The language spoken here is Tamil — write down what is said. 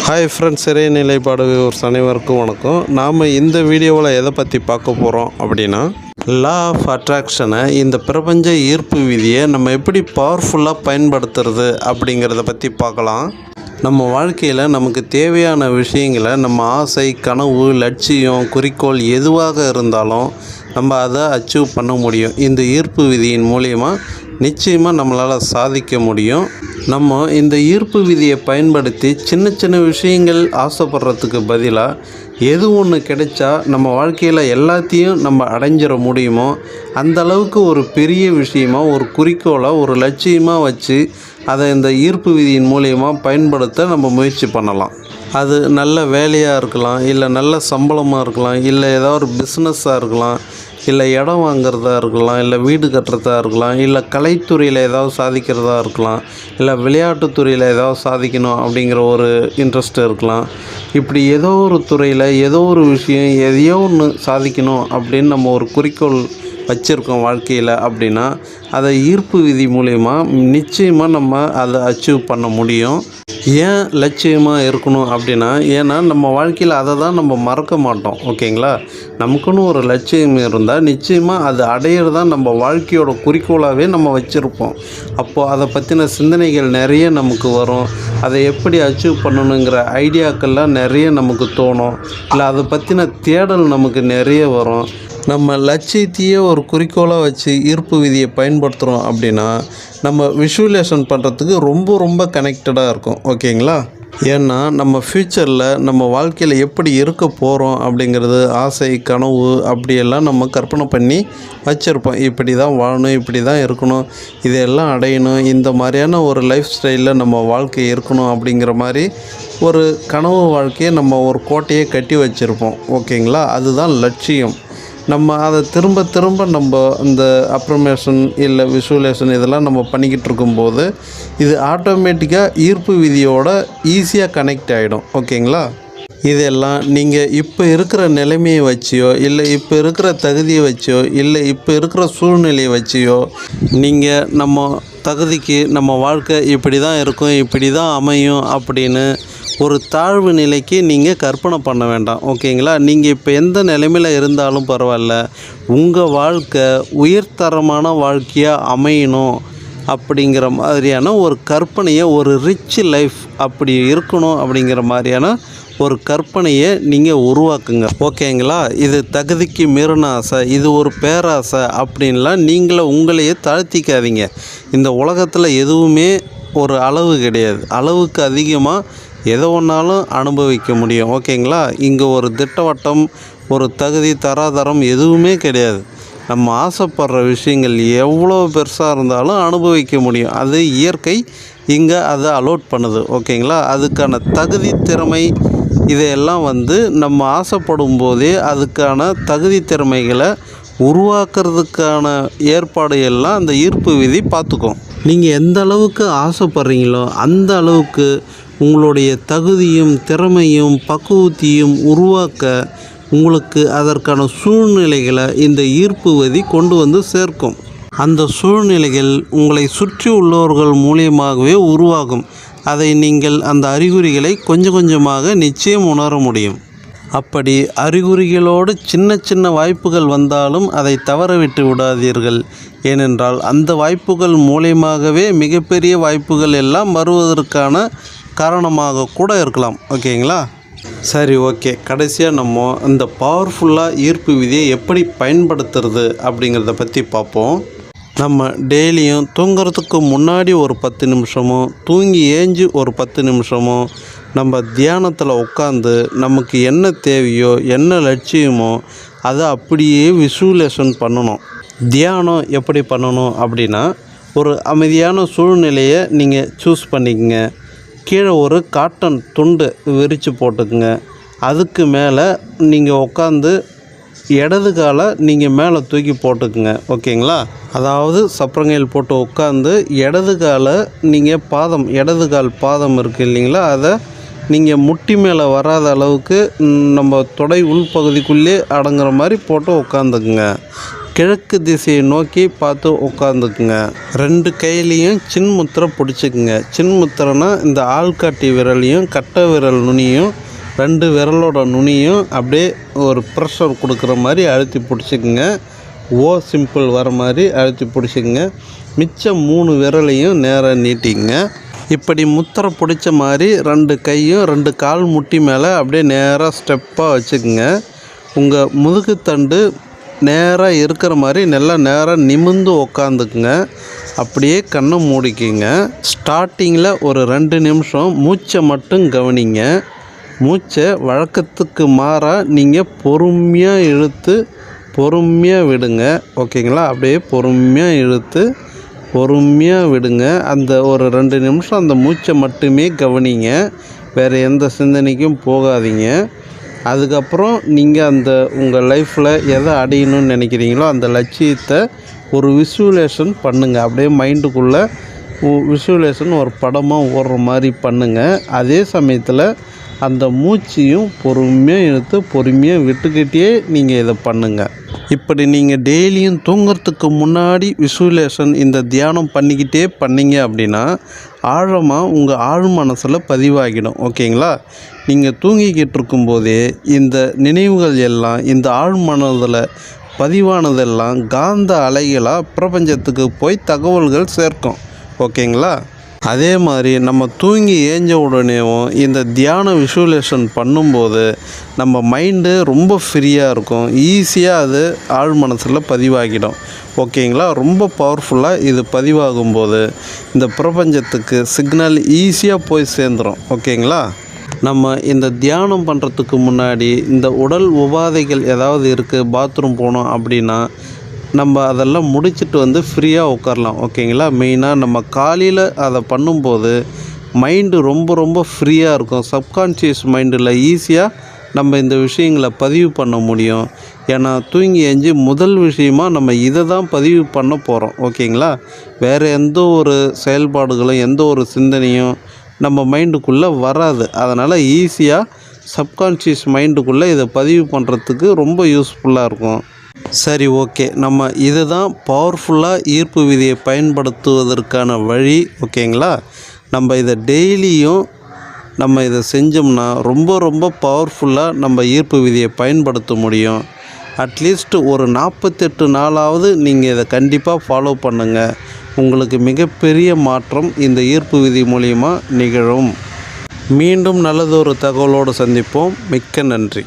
ஹாய் ஃப்ரெண்ட்ஸ் சிறை நிலைப்பாடு ஒரு அனைவருக்கும் வணக்கம். நாம் இந்த வீடியோவில் எதை பற்றி பார்க்க போகிறோம் அப்படின்னா லா ஆஃப் அட்ராக்ஷனை இந்த பிரபஞ்ச ஈர்ப்பு விதியை நம்ம எப்படி பவர்ஃபுல்லாக பயன்படுத்துறது அப்படிங்கிறத பற்றி பார்க்கலாம். நம்ம வாழ்க்கையில் நமக்கு தேவையான விஷயங்களை நம்ம ஆசை கனவு லட்சியம் குறிக்கோள் எதுவாக இருந்தாலும் நம்ம அதை அச்சீவ் பண்ண முடியும். இந்த ஈர்ப்பு விதியின் மூலயமா நிச்சயமாக நம்மளால் சாதிக்க முடியும். நம்ம இந்த ஈர்ப்பு விதியை பயன்படுத்தி சின்ன சின்ன விஷயங்கள் ஆசைப்படுறதுக்கு பதிலாக எது ஒன்று கிடைச்சா நம்ம வாழ்க்கையில் எல்லாத்தையும் நம்ம அடைஞ்சிட முடியுமோ அந்த அளவுக்கு ஒரு பெரிய விஷயமாக ஒரு குறிக்கோளாக ஒரு லட்சியமாக வச்சு அதை இந்த ஈர்ப்பு விதியின் மூலியமாக பயன்படுத்த நம்ம முயற்சி பண்ணலாம். அது நல்ல வேலையாக இருக்கலாம் இல்லை நல்ல சம்பளமாக இருக்கலாம் இல்லை ஏதாவது ஒரு பிஸ்னஸாக இருக்கலாம் இல்லை இடம் வாங்குறதா இருக்கலாம் இல்லை வீடு கட்டுறதா இருக்கலாம் இல்லை கலைத்துறையில் ஏதாவது சாதிக்கிறதா இருக்கலாம் இல்லை விளையாட்டுத்துறையில் ஏதாவது சாதிக்கணும் அப்படிங்கிற ஒரு இன்ட்ரெஸ்ட் இருக்கலாம். இப்படி ஏதோ ஒரு துறையில் ஏதோ ஒரு விஷயம் எதையோ ஒன்று சாதிக்கணும் அப்படின்னு நம்ம ஒரு குறிக்கோள் வச்சுருக்கோம் வாழ்க்கையில் அப்படின்னா அதை ஈர்ப்பு விதி மூலயமா நிச்சயமாக நம்ம அதை அச்சீவ் பண்ண முடியும். ஏன் லட்சியமாக இருக்கணும் அப்படின்னா ஏன்னா நம்ம வாழ்க்கையில் அதை தான் நம்ம மறக்க மாட்டோம் ஓகேங்களா? நமக்குன்னு ஒரு லட்சியம் இருந்தால் நிச்சயமாக அது அடையிறது தான் நம்ம வாழ்க்கையோட குறிக்கோளாகவே நம்ம வச்சுருப்போம். அப்போது அதை பற்றின சிந்தனைகள் நிறைய நமக்கு வரும். அதை எப்படி அச்சீவ் பண்ணணுங்கிற ஐடியாக்கள்லாம் நிறைய நமக்கு தோணும். இல்லை அதை பற்றின தேடல் நமக்கு நிறைய வரும். நம்ம லட்சியத்தையே ஒரு குறிக்கோளாக வச்சு ஈர்ப்பு விதியை பயன்படுத்துகிறோம் அப்படின்னா நம்ம விஷுவலேஷன் பண்ணுறதுக்கு ரொம்ப ரொம்ப கனெக்டடாக இருக்கும். ஓகேங்களா? ஏன்னா நம்ம ஃப்யூச்சரில் நம்ம வாழ்க்கையில் எப்படி இருக்க போகிறோம் அப்படிங்கிறது ஆசை கனவு அப்படியெல்லாம் நம்ம கற்பனை பண்ணி வச்சுருப்போம். இப்படி தான் வாழணும் இப்படி தான் இருக்கணும் இதையெல்லாம் அடையணும் இந்த மாதிரியான ஒரு லைஃப் ஸ்டைலில் நம்ம வாழ்க்கை இருக்கணும் அப்படிங்கிற மாதிரி ஒரு கனவு வாழ்க்கையை நம்ம ஒரு கோட்டையை கட்டி வச்சுருப்போம். ஓகேங்களா? அதுதான் லட்சியம். நம்ம அதை திரும்ப திரும்ப நம்ம இந்த அப்ரமேஷன் இல்லை விஷுவலேஷன் இதெல்லாம் நம்ம பண்ணிக்கிட்டு இருக்கும்போது இது ஆட்டோமேட்டிக்காக ஈர்ப்பு விதியோட ஈஸியாக கனெக்ட் ஆகிடும் ஓகேங்களா? இதெல்லாம் நீங்கள் இப்போ இருக்கிற நிலைமையை வச்சியோ இல்லை இப்போ இருக்கிற தகுதியை வச்சியோ இல்லை இப்போ இருக்கிற சூழ்நிலையை வச்சியோ நீங்கள் நம்ம தகுதிக்கு நம்ம வாழ்க்கை இப்படி தான் இருக்கும் இப்படி தான் அமையும் அப்படின்னு ஒரு தாழ்வு நிலைக்கு நீங்கள் கற்பனை பண்ண வேண்டாம் ஓகேங்களா? நீங்கள் இப்போ எந்த நிலைமையில் இருந்தாலும் பரவாயில்ல. உங்கள் வாழ்க்கை உயர்தரமான வாழ்க்கையாக அமையணும் அப்படிங்கிற மாதிரியான ஒரு கற்பனையை ஒரு ரிச் லைஃப் அப்படி இருக்கணும் அப்படிங்கிற மாதிரியான ஒரு கற்பனையை நீங்கள் உருவாக்குங்க ஓகேங்களா? இது தகுதிக்கு மீறின ஆசை இது ஒரு பேராசை அப்படின்லாம் நீங்களே உங்களையே தாழ்த்திக்காதீங்க. இந்த உலகத்தில் எதுவுமே ஒரு அளவு கிடையாது. அளவுக்கு அதிகமாக எதை ஒன்றாலும் அனுபவிக்க முடியும். ஓகேங்களா? இங்கே ஒரு திட்டவட்டம் ஒரு தகுதி தராதரம் எதுவுமே கிடையாது. நம்ம ஆசைப்படுற விஷயங்கள் எவ்வளோ பெருசாக இருந்தாலும் அனுபவிக்க முடியும். அது இயற்கை இங்கே அதை அலோட் பண்ணுது. ஓகேங்களா? அதுக்கான தகுதி திறமை இதையெல்லாம் வந்து நம்ம ஆசைப்படும் போதே அதுக்கான தகுதி திறமைகளை உருவாக்குறதுக்கான ஏற்பாடு எல்லாம் அந்த ஈர்ப்பு விதி பார்த்துக்கும். நீங்கள் எந்த அளவுக்கு ஆசைப்படுறீங்களோ அந்த அளவுக்கு உங்களுடைய தகுதியும் திறமையும் பக்குவத்தையும் உருவாக்க உங்களுக்கு அதற்கான சூழ்நிலைகளை இந்த ஈர்ப்பு விதி கொண்டு வந்து சேர்க்கும். அந்த சூழ்நிலைகள் உங்களை சுற்றி உள்ளவர்கள் மூலியமாகவே உருவாகும். அதை நீங்கள் அந்த அறிகுறிகளை கொஞ்சம் கொஞ்சமாக நிச்சயம் உணர முடியும். அப்படி அறிகுறிகளோடு சின்ன சின்ன வாய்ப்புகள் வந்தாலும் அதை தவறவிட்டு விடாதீர்கள். ஏனென்றால் அந்த வாய்ப்புகள் மூலியமாகவே மிகப்பெரிய வாய்ப்புகள் எல்லாம் வருவதற்கான காரணமாக கூட இருக்கலாம் ஓகேங்களா? சரி ஓகே. கடைசியாக நம்ம இந்த பவர்ஃபுல்லாக ஈர்ப்பு விதியை எப்படி பயன்படுத்துறது அப்படிங்கிறத பற்றி பார்ப்போம். நம்ம டெய்லியும் தூங்குறதுக்கு முன்னாடி ஒரு பத்து நிமிஷமும் தூங்கி ஏஞ்சி ஒரு பத்து நிமிஷமும் நம்ம தியானத்தில் உட்காந்து நமக்கு என்ன தேவையோ என்ன லட்சியமோ அதை அப்படியே விசுவலேஷன் பண்ணணும். தியானம் எப்படி பண்ணணும் அப்படின்னா ஒரு அமைதியான சூழ்நிலையை நீங்கள் சூஸ் பண்ணிக்கங்க. கீழே ஒரு காட்டன் துண்டு விரித்து போட்டுக்குங்க. அதுக்கு மேலே நீங்கள் உட்காந்து இடது காலை நீங்கள் மேலே தூக்கி போட்டுக்குங்க. ஓகேங்களா? அதாவது சப்பரங்கையில் போட்டு உட்காந்து இடது காலை நீங்கள் பாதம் இடது கால் பாதம் இருக்குது இல்லைங்களா? அதை நீங்கள் முட்டி மேலே வராத அளவுக்கு நம்ம தொடை உள்பகுதிக்குள்ளே அடங்குற மாதிரி போட்டு உட்காந்துக்குங்க கிழக்கு திசையை நோக்கி பார்த்து உட்காந்துக்குங்க ரெண்டு கையிலையும் சின்முத்திரை பிடிச்சிக்குங்க. சின்முத்திரைனா இந்த ஆள்காட்டி விரலையும் கட்டை விரல் நுனியும் ரெண்டு விரலோட நுனியும் அப்படியே ஒரு ப்ரெஷர் கொடுக்குற மாதிரி அழுத்தி பிடிச்சிக்குங்க. ஓ சிம்பிள் வர மாதிரி அழுத்தி பிடிச்சிக்குங்க. மிச்சம் மூணு விரலையும் நேராக நீட்டிங்க இப்படி முத்திரை பிடிச்ச மாதிரி ரெண்டு கையும் ரெண்டு கால் முட்டி மேலே அப்படியே நேராக ஸ்டெப்பாக வச்சுக்குங்க. உங்கள் முதுகுத்தண்டு நேராக இருக்கிற மாதிரி நல்லா நேராக நிமிர்ந்து உக்காந்துக்குங்க. அப்படியே கண்ணை மூடிக்கிங்க. ஸ்டார்டிங்கில் ஒரு ரெண்டு நிமிஷம் மூச்சை மட்டும் கவனிங்க. மூச்சை வழக்கத்துக்கு மாறாக நீங்கள் பொறுமையாக இழுத்து பொறுமையாக விடுங்க. ஓகேங்களா? அப்படியே பொறுமையாக இழுத்து பொறுமையாக விடுங்க. அந்த ஒரு ரெண்டு நிமிஷம் அந்த மூச்சை மட்டுமே கவனிங்க. வேறு எந்த சிந்தனைக்கும் போகாதீங்க. அதுக்கப்புறம் நீங்கள் அந்த உங்கள் லைஃப்பில் எதை அடையணும்னு நினைக்கிறீங்களோ அந்த லட்சியத்தை ஒரு விசுவலேஷன் பண்ணுங்கள் அப்படியே மைண்டுக்குள்ளே விசுவலேஷன் ஒரு படமாக ஓடுற மாதிரி பண்ணுங்கள் அதே சமயத்தில் அந்த மூச்சையும் பொறுமையாக எடுத்து பொறுமையாக விட்டுக்கிட்டே நீங்கள் இதை பண்ணுங்கள் இப்படி நீங்கள் டெய்லியும் தூங்கிறதுக்கு முன்னாடி விசுவலேஷன் இந்த தியானம் பண்ணிக்கிட்டே பண்ணிங்க அப்படின்னா ஆழமாக உங்கள் ஆழ் மனசில் பதிவாகிடும் ஓகேங்களா? நீங்கள் தூங்கிக்கிட்டு இருக்கும்போதே இந்த நினைவுகள் எல்லாம் இந்த ஆழ் மனதில் பதிவானதெல்லாம் காந்த அலைகளாக பிரபஞ்சத்துக்கு போய் தகவல்கள் சேர்க்கும் ஓகேங்களா? அதே மாதிரி நம்ம தூங்கி ஏஞ்ச உடனேவும் இந்த தியான விஷுவலேஷன் பண்ணும்போது நம்ம மைண்டு ரொம்ப ஃப்ரீயாக இருக்கும். ஈஸியாக அது ஆழ் மனசில் பதிவாகிடும். ஓகேங்களா? ரொம்ப பவர்ஃபுல்லாக இது பதிவாகும்போது இந்த பிரபஞ்சத்துக்கு சிக்னல் ஈஸியாக போய் சேர்ந்துடும் ஓகேங்களா? நம்ம இந்த தியானம் பண்ணுறதுக்கு முன்னாடி இந்த உடல் உபாதைகள் ஏதாவது இருக்குது பாத்ரூம் போனோம் அப்படின்னா நம்ம அதெல்லாம் முடிச்சுட்டு வந்து ஃப்ரீயாக உட்காரலாம் ஓகேங்களா? மெயினாக நம்ம காலையில் அதை பண்ணும்போது மைண்டு ரொம்ப ரொம்ப ஃப்ரீயாக இருக்கும். சப்கான்ஷியஸ் மைண்டில் ஈஸியாக நம்ம இந்த விஷயங்களை பதிவு பண்ண முடியும். ஏன்னா தூங்கி எஞ்சி முதல் விஷயமாக நம்ம இதை தான் பதிவு பண்ண போகிறோம் ஓகேங்களா? வேறு எந்த ஒரு செயல்பாடுகளும் எந்த ஒரு சிந்தனையும் நம்ம மைண்டுக்குள்ளே வராது. அதனால் ஈஸியாக சப்கான்ஷியஸ் மைண்டுக்குள்ளே இதை பதிவு பண்ணுறதுக்கு ரொம்ப யூஸ்ஃபுல்லாக இருக்கும். சரி ஓகே. நம்ம இதுதான் பவர்ஃபுல்லாக ஈர்ப்பு விதியை பயன்படுத்துவதற்கான வழி ஓகேங்களா? நம்ம இதை டெய்லியும் நம்ம இதை செஞ்சோம்னா ரொம்ப ரொம்ப பவர்ஃபுல்லாக நம்ம ஈர்ப்பு விதியை பயன்படுத்த முடியும். அட்லீஸ்ட் ஒரு நாற்பத்தெட்டு நாளாவது நீங்கள் இதை கண்டிப்பாக ஃபாலோ பண்ணுங்கள் உங்களுக்கு மிகப்பெரிய மாற்றம் இந்த ஈர்ப்பு விதி மூலிமா நிகழும். மீண்டும் நல்லதொரு தகவலோடு சந்திப்போம். மிக்க நன்றி.